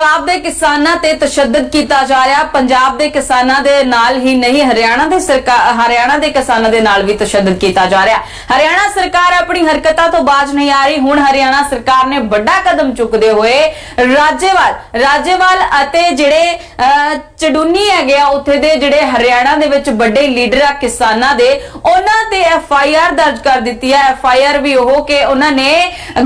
ਪੰਜਾਬ ਦੇ ਕਿਸਾਨਾਂ ਤੇ ਤਸ਼ੱਦਦ ਕੀਤਾ ਜਾ ਰਿਹਾ। ਪੰਜਾਬ ਦੇ ਕਿਸਾਨਾਂ ਦੇ ਨਾਲ ਹੀ ਨਹੀਂ, ਹਰਿਆਣਾ ਦੇ ਸਰਕਾਰ ਹਰਿਆਣਾ ਦੇ ਕਿਸਾਨਾਂ ਦੇ ਨਾਲ ਵੀ ਤਸ਼ੱਦਦ ਕੀਤਾ ਜਾ ਰਿਹਾ। ਹਰਿਆਣਾ ਸਰਕਾਰ ਆਪਣੀ ਹਰਕਤਾਂ ਤੋਂ ਬਾਜ ਨਹੀਂ ਆ ਰਹੀ। ਹੁਣ ਹਰਿਆਣਾ ਸਰਕਾਰ ਨੇ ਵੱਡਾ ਕਦਮ ਚੁੱਕਦੇ ਹੋਏ ਰਾਜੇਵਾਲ ਰਾਜੇਵਾਲ ਅਤੇ ਜਿਹੜੇ ਚਡੂਨੀ ਹੈਗੇ ਆ ਉੱਥੇ ਦੇ ਜਿਹੜੇ ਹਰਿਆਣਾ ਦੇ ਵਿੱਚ ਵੱਡੇ ਲੀਡਰ ਆ ਕਿਸਾਨਾਂ ਦੇ ਉਹਨਾਂ ਤੇ ਐਫ ਆਈ ਆਰ ਦਰਜ ਕਰ ਦਿੱਤੀ ਹੈ ਐਫ ਆਈ ਆਰ ਵੀ ਉਹ ਕਿ ਉਹਨਾਂ ਨੇ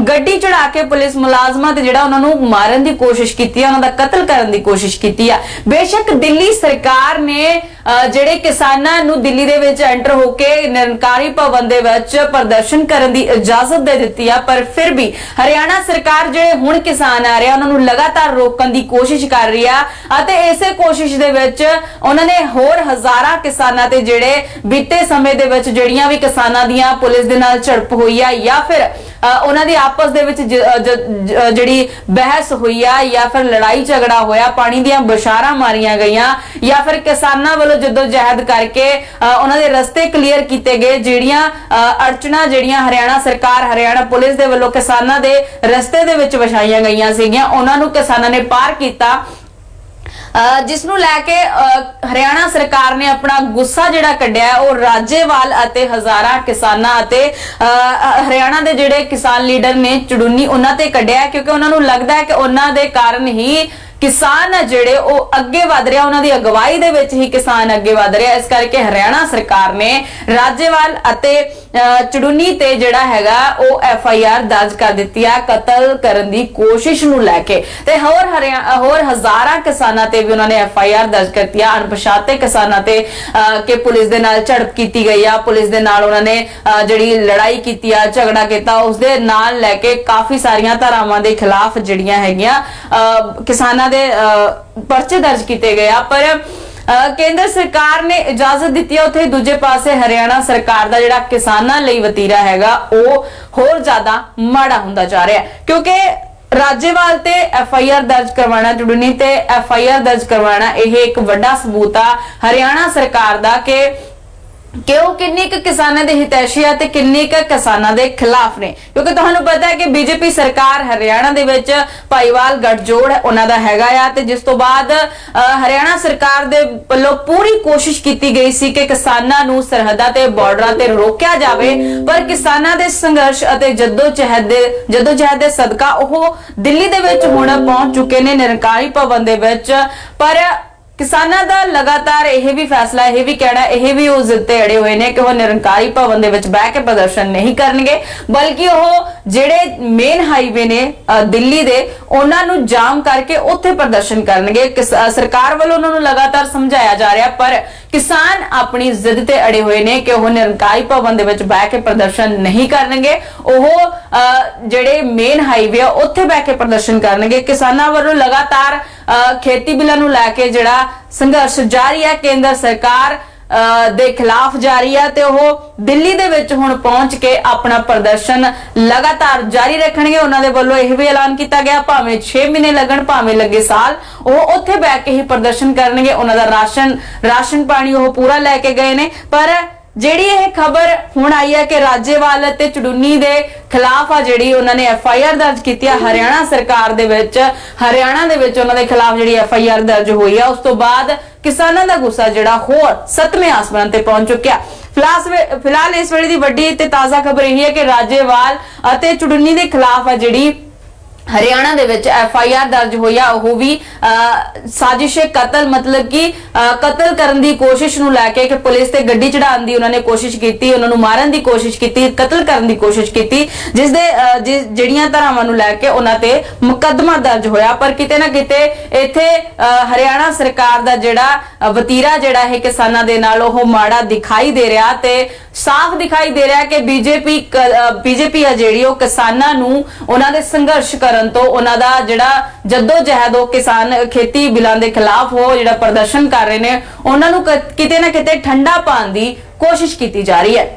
ਗੱਡੀ ਚੜਾ ਕੇ ਪੁਲਿਸ ਮੁਲਾਜ਼ਮਾਂ ਤੇ ਜਿਹੜਾ ਉਹਨਾਂ ਨੂੰ ਮਾਰਨ ਦੀ ਕੋਸ਼ਿਸ਼ ਕੀਤੀ ਹੈ ਉਹਨਾਂ ਦਾ ਕਤਲ ਕਰਨ ਦੀ ਕੋਸ਼ਿਸ਼ ਕੀਤੀ ਹੈ ਬੇਸ਼ੱਕ ਦਿੱਲੀ ਸਰਕਾਰ ਨੇ ਅਹ, ਜਿਹੜੇ ਕਿਸਾਨਾਂ ਨੂੰ ਦਿੱਲੀ ਦੇ ਵਿੱਚ ਐਂਟਰ ਹੋ ਕੇ ਨਿਰੰਕਾਰੀ ਭਵਨ ਦੇ ਵਿੱਚ ਪ੍ਰਦਰਸ਼ਨ ਕਰਨ ਦੀ ਇਜਾਜ਼ਤ ਦੇ ਦਿੱਤੀ ਹੈ ਪਰ ਫਿਰ ਵੀ ਹਰਿਆਣਾ ਸਰਕਾਰ ਜਿਹੜੇ ਹੁਣ ਕਿਸਾਨ ਆ ਰਹੇ ਉਹਨਾਂ ਨੂੰ ਲਗਾਤਾਰ ਰੋਕਣ ਦੀ ਕੋਸ਼ਿਸ਼ ਕਰ ਰਹੀ ਆ ਅਤੇ ਇਸੇ ਕੋਸ਼ਿਸ਼ ਦੇ ਵਿੱਚ ਉਹਨਾਂ ਨੇ ਹੋਰ ਹਜ਼ਾਰਾਂ ਕਿਸਾਨਾਂ ਤੇ ਜਿਹੜੇ ਬੀਤੇ ਸਮੇਂ ਦੇ ਵਿੱਚ ਜਿਹੜੀਆਂ ਵੀ ਕਿਸਾਨਾਂ ਦੀਆਂ ਪੁਲਿਸ ਦੇ ਨਾਲ ਝੜਪ ਹੋਈ ਆ ਜਾਂ ਫਿਰ ਉਹਨਾਂ ਦੀ ਆਪਸ ਦੇ ਵਿੱਚ ਜਿਹੜੀ ਬਹਿਸ ਹੋਈ ਆ ਜਾਂ ਫਿਰ ਲੜਾਈ ਝਗੜਾ ਹੋਇਆ ਪਾਣੀ ਦੀਆਂ ਬਸ਼ਾਰਾਂ ਮਾਰੀਆਂ ਗਈਆਂ ਜਾਂ ਫਿਰ ਕਿਸਾਨਾਂ ਵੱਲੋਂ ਜਦੋਂ ਜਹਿਦ ਕਰਕੇ ਉਹਨਾਂ ਦੇ ਰਸਤੇ ਕਲੀਅਰ ਕੀਤੇ ਗਏ ਜਿਹੜੀਆਂ ਅ, ਅੜਚਣਾ ਜਿਹੜੀਆਂ ਹਰਿਆਣਾ ਸਰਕਾਰ ਹਰਿਆਣਾ ਪੁਲਿਸ ਦੇ ਵੱਲੋਂ ਕਿਸਾਨਾਂ ਦੇ ਰਸਤੇ ਦੇ ਵਿੱਚ ਵਿਛਾਈਆਂ ਗਈਆਂ ਸੀਗੀਆਂ ਉਹਨਾਂ ਨੂੰ ਕਿਸਾਨਾਂ ਨੇ ਪਾਰ ਕੀਤਾ। ਜਿਸ ਨੂੰ ਲੈ ਕੇ ਹਰਿਆਣਾ ਸਰਕਾਰ ਨੇ ਆਪਣਾ ਗੁੱਸਾ ਜਿਹੜਾ ਕੱਢਿਆ ਉਹ ਰਾਜੇਵਾਲ ਅਤੇ ਹਜ਼ਾਰਾਂ ਕਿਸਾਨਾਂ ਅਤੇ ਹਰਿਆਣਾ ਦੇ ਜਿਹੜੇ ਕਿਸਾਨ ਲੀਡਰ ਨੇ ਚੜੂਨੀ ਉਹਨਾਂ ਤੇ ਕੱਢਿਆ ਕਿਉਂਕਿ ਉਹਨਾਂ ਨੂੰ ਲੱਗਦਾ ਹੈ ਕਿ ਉਹਨਾਂ ਦੇ ਕਾਰਨ ਹੀ ਕਿਸਾਨ ਆ ਜਿਹੜੇ ਉਹ ਅੱਗੇ ਵਧ ਰਿਹਾ, ਉਹਨਾਂ ਦੀ ਅਗਵਾਈ ਦੇ ਵਿੱਚ ਹੀ ਕਿਸਾਨ ਅੱਗੇ ਵਧ ਰਿਹਾ। ਇਸ ਕਰਕੇ ਹਰਿਆਣਾ ਸਰਕਾਰ ਨੇ ਰਾਜੇਵਾਲ ਅਤੇ ਚੜੂਨੀ ਤੇ ਜਿਹੜਾ ਹੈਗਾ ਉਹ ਐਫ ਆਈ ਆਰ ਦਰਜ ਕਰ ਦਿੱਤੀ ਹੈ ਕਤਲ ਕਰਨ ਦੀ ਕੋਸ਼ਿਸ਼ ਨੂੰ ਲੈ ਕੇ। ਤੇ ਹੋਰ ਹੋਰ ਹਜ਼ਾਰਾਂ ਕਿਸਾਨਾਂ ਤੇ ਵੀ ਉਹਨਾਂ ਨੇ ਐਫ ਆਈ ਆਰ ਦਰਜ ਕਰਤੀ ਹੈ ਅਣਪਛਾਤੇ ਕਿਸਾਨਾਂ ਤੇ ਕਿ ਪੁਲਿਸ ਦੇ ਨਾਲ ਝੜਪ ਕੀਤੀ ਗਈ ਆ। ਪੁਲਿਸ ਦੇ ਨਾਲ ਉਹਨਾਂ ਨੇ ਜਿਹੜੀ ਲੜਾਈ ਕੀਤੀ ਆ ਝਗੜਾ ਕੀਤਾ। ਉਸ ਦੇ ਨਾਲ ਲੈ ਕੇ ਕਾਫੀ ਸਾਰੀਆਂ ਧਾਰਾਵਾਂ ਦੇ ਖਿਲਾਫ ਜਿਹੜੀਆਂ ਹੈਗੀਆਂ ਅ, ਕਿਸਾਨਾਂ ਦੇ ਅ, ਪਰਚੇ ਦਰਜ ਕੀਤੇ ਗਏ ਆ। ਪਰ ਕੇਂਦਰ ਸਰਕਾਰ ਨੇ ਇਜਾਜ਼ਤ ਦਿੱਤੀ ਹੈ ਉੱਥੇ ਦੂਜੇ ਪਾਸੇ ਹਰਿਆਣਾ ਸਰਕਾਰ ਦਾ ਜਿਹੜਾ ਕਿਸਾਨਾਂ ਲਈ ਵਤੀਰਾ ਹੈਗਾ, ਉਹ ਹੋਰ ਜ਼ਿਆਦਾ ਮਾੜਾ ਹੁੰਦਾ ਜਾ ਰਿਹਾ ਕਿਉਂਕਿ ਰਾਜੇਵਾਲ ਤੇ ਐਫ ਆਈ ਆਰ ਦਰਜ ਕਰਵਾਉਣਾ ਜੁੜਨੀ ਤੇ ਐਫ ਆਈ ਆਰ ਦਰਜ ਕਰਵਾਉਣਾ ਇਹ ਇੱਕ ਵੱਡਾ ਸਬੂਤ ਆ। ਹਰਿਆਣਾ ਸਰਕਾਰ ਦਾ ਕਿ ਕਿ ਉਹ ਕਿੰਨੇ ਕੁ ਕਿਸਾਨਾਂ ਦੇ ਹਿਤੈਸ਼ੀ ਆ ਤੇ ਕਿੰਨੇ ਕੁ ਕਿਸਾਨਾਂ ਦੇ ਖਿਲਾਫ ਨੇ। ਕਿਉਂਕਿ ਤੁਹਾਨੂੰ ਪਤਾ ਹੈ ਕਿ ਬੀਜੇਪੀ ਸਰਕਾਰ ਹਰਿਆਣਾ ਦੇ ਵਿੱਚ ਭਾਈਵਾਲ, ਗੱਠਜੋੜ ਉਹਨਾਂ ਦਾ ਹੈਗਾ ਆ ਤੇ ਜਿਸ ਤੋਂ ਬਾਅਦ ਹਰਿਆਣਾ ਸਰਕਾਰ ਦੇ ਵੱਲੋਂ ਪੂਰੀ ਕੋਸ਼ਿਸ਼ ਕੀਤੀ ਗਈ ਸੀ ਕਿ ਕਿਸਾਨਾਂ ਨੂੰ ਸਰਹੱਦਾਂ ਤੇ, ਬਾਰਡਰਾਂ ਤੇ ਰੋਕਿਆ ਜਾਵੇ। ਪਰ ਕਿਸਾਨਾਂ ਦੇ ਸੰਘਰਸ਼ ਅਤੇ ਜੱਦੋ ਜਹਿਦ ਦੇ ਜੱਦੋ ਜਹਿਦ ਦੇ ਸਦਕਾ ਉਹ ਦਿੱਲੀ ਦੇ ਵਿੱਚ ਹੁਣ ਪਹੁੰਚ ਚੁੱਕੇ ਨੇ, ਨਿਰੰਕਾਰੀ ਭਵਨ ਦੇ ਵਿੱਚ। ਪਰ ਕਿਸਾਨਾਂ ਦਾ ਲਗਾਤਾਰ ਇਹ ਵੀ ਫੈਸਲਾ, ਇਹ ਵੀ ਕਹਿਣਾ, ਇਹ ਵੀ ਉਸ ਉੱਤੇ ਅੜੇ ਹੋਏ ਨੇ ਕਿ ਉਹ ਨਿਰੰਕਾਰੀ ਭਵਨ ਦੇ ਵਿੱਚ ਬਹਿ ਕੇ ਪ੍ਰਦਰਸ਼ਨ ਨਹੀਂ ਕਰਨਗੇ, ਬਲਕਿ ਉਹ ਜਿਹੜੇ ਮੇਨ ਹਾਈਵੇ ਨੇ ਦਿੱਲੀ ਦੇ, ਉਹਨਾਂ ਨੂੰ ਜਾਮ ਕਰਕੇ ਉੱਥੇ ਪ੍ਰਦਰਸ਼ਨ ਕਰਨਗੇ। ਸਰਕਾਰ ਵੱਲੋਂ ਉਹਨਾਂ ਨੂੰ ਲਗਾਤਾਰ ਸਮਝਾਇਆ ਜਾ ਰਿਹਾ, ਪਰ ਕਿਸਾਨ ਆਪਣੀ ਜ਼ਿੱਦ ਤੇ ਅੜੇ ਹੋਏ ਨੇ ਕਿ ਉਹ ਨਿਰੰਕਾਰੀ ਭਵਨ ਦੇ ਵਿੱਚ ਬਹਿ ਕੇ ਪ੍ਰਦਰਸ਼ਨ ਨਹੀਂ ਕਰਨਗੇ। ਉਹ ਅ, ਜਿਹੜੇ ਮੇਨ ਹਾਈਵੇ ਆ ਉੱਥੇ ਬਹਿ ਕੇ ਪ੍ਰਦਰਸ਼ਨ ਕਰਨਗੇ। ਕਿਸਾਨਾਂ ਵੱਲੋਂ ਲਗਾਤਾਰ ਅ, ਖੇਤੀ ਬਿੱਲਾਂ ਨੂੰ ਲੈ ਕੇ ਜਿਹੜਾ ਸੰਘਰਸ਼ ਜਾਰੀ ਹੈ ਕੇਂਦਰ ਸਰਕਾਰ ਦੇ ਖਿਲਾਫ ਜਾਰੀ ਹੈ ਤੇ ਉਹ ਦਿੱਲੀ ਦੇ ਵਿੱਚ ਹੁਣ ਪਹੁੰਚ ਕੇ ਆਪਣਾ ਪ੍ਰਦਰਸ਼ਨ ਲਗਾਤਾਰ ਜਾਰੀ ਰੱਖਣਗੇ। ਉਹਨਾਂ ਦੇ ਵੱਲੋਂ ਇਹ ਵੀ ਐਲਾਨ ਕੀਤਾ ਗਿਆ, ਭਾਵੇਂ 6 ਮਹੀਨੇ ਲੱਗਣ, ਭਾਵੇਂ ਲੱਗੇ ਸਾਲ, ਉਹ ਉੱਥੇ ਬੈਠ ਕੇ ਹੀ ਪ੍ਰਦਰਸ਼ਨ ਕਰਨਗੇ। ਉਹਨਾਂ ਦਾ ਰਾਸ਼ਨ ਰਾਸ਼ਨ ਪਾਣੀ ਉਹ ਪੂਰਾ ਲੈ ਕੇ ਗਏ ਨੇ। ਪਰ ਜਿਹੜੀ ਇਹ ਖਬਰ ਹੁਣ ਆਈ ਹੈ ਕਿ ਰਾਜੇਵਾਲ ਅਤੇ ਚੜੂਨੀ ਦੇ ਖਿਲਾਫ ਆ, ਜਿਹੜੀ ਉਹਨਾਂ ਨੇ ਐਫ ਆਈ ਆਰ ਦਰਜ ਕੀਤੀ ਆ, ਹਰਿਆਣਾ ਸਰਕਾਰ ਦੇ ਵਿੱਚ, ਹਰਿਆਣਾ ਦੇ ਵਿੱਚ ਉਹਨਾਂ ਦੇ ਖਿਲਾਫ ਜਿਹੜੀ ਐਫ ਆਈ ਆਰ ਦਰਜ ਹੋਈ ਆ, ਉਸ ਤੋਂ ਬਾਅਦ ਕਿਸਾਨਾਂ ਦਾ ਗੁੱਸਾ ਜਿਹੜਾ ਹੋਰ ਸੱਤਵੇਂ ਆਸਮਾਨ ਤੇ ਪਹੁੰਚ ਚੁੱਕਿਆ। ਫਿਲਹਾਲ ਫਿਲਹਾਲ ਇਸ ਵੇਲੇ ਦੀ ਵੱਡੀ ਤੇ ਤਾਜ਼ਾ ਖਬਰ ਇਹ ਹੈ ਕਿ ਰਾਜੇਵਾਲ ਅਤੇ ਚੜੂਨੀ ਦੇ ਖਿਲਾਫ ਆ ਜਿਹੜੀ ਹਰਿਆਣਾ ਦੇ ਵਿੱਚ ਐਫ ਆਈ ਆਰ ਦਰਜ ਹੋਇਆ ਉਹ ਵੀ ਅਹ, ਸਾਜ਼ਿਸ਼ ਕਤਲ ਮਤਲਬ ਕਿ ਕਤਲ ਕਰਨ ਦੀ ਕੋਸ਼ਿਸ਼ ਨੂੰ ਲੈ ਕੇ ਕਿ ਪੁਲਿਸ ਤੇ ਗੱਡੀ ਚੜਾਉਣ ਦੀ ਉਹਨਾਂ ਨੇ ਕੋਸ਼ਿਸ਼ ਕੀਤੀ ਉਹਨਾਂ ਨੂੰ ਮਾਰਨ ਦੀ ਕੋਸ਼ਿਸ਼ ਕੀਤੀ ਕਤਲ ਕਰਨ ਦੀ ਕੋਸ਼ਿਸ਼ ਕੀਤੀ ਜਿਸ ਦੇ ਜਿਹੜੀਆਂ ਧਾਰਾਵਾਂ ਨੂੰ ਲੈ ਕੇ ਉਹਨਾਂ ਤੇ ਮੁਕੱਦਮਾ ਦਰਜ ਹੋਇਆ। ਪਰ ਕਿਤੇ ਨਾ ਕਿਤੇ ਇੱਥੇ ਅਹ, ਹਰਿਆਣਾ ਸਰਕਾਰ ਦਾ ਜਿਹੜਾ ਵਤੀਰਾ ਜਿਹੜਾ ਹੈ ਕਿਸਾਨਾਂ ਦੇ ਨਾਲ ਉਹ ਮਾੜਾ ਦਿਖਾਈ ਦੇ ਰਿਹਾ ਤੇ ਸਾਫ਼ ਦਿਖਾਈ ਦੇ ਰਿਹਾ ਕਿ ਬੀਜੇਪੀ ਬੀਜੇਪੀ ਆ ਜਿਹੜੀ ਉਹ ਕਿਸਾਨਾਂ ਨੂੰ ਉਹਨਾਂ ਦੇ ਸੰਘਰਸ਼ ਕਰਨ ਤੋਂ ਉਹਨਾਂ ਦਾ ਜਿਹੜਾ ਜੱਦੋ ਜਹਿਦ ਉਹ ਕਿਸਾਨ ਖੇਤੀ ਬਿੱਲਾਂ ਦੇ ਖਿਲਾਫ ਉਹ ਜਿਹੜਾ ਪ੍ਰਦਰਸ਼ਨ ਕਰ ਰਹੇ ਨੇ, ਉਹਨਾਂ ਨੂੰ ਕਿਤੇ ਨਾ ਕਿਤੇ ਠੰਡਾ ਪਾਉਣ ਦੀ ਕੋਸ਼ਿਸ਼ ਕੀਤੀ ਜਾ ਰਹੀ ਹੈ।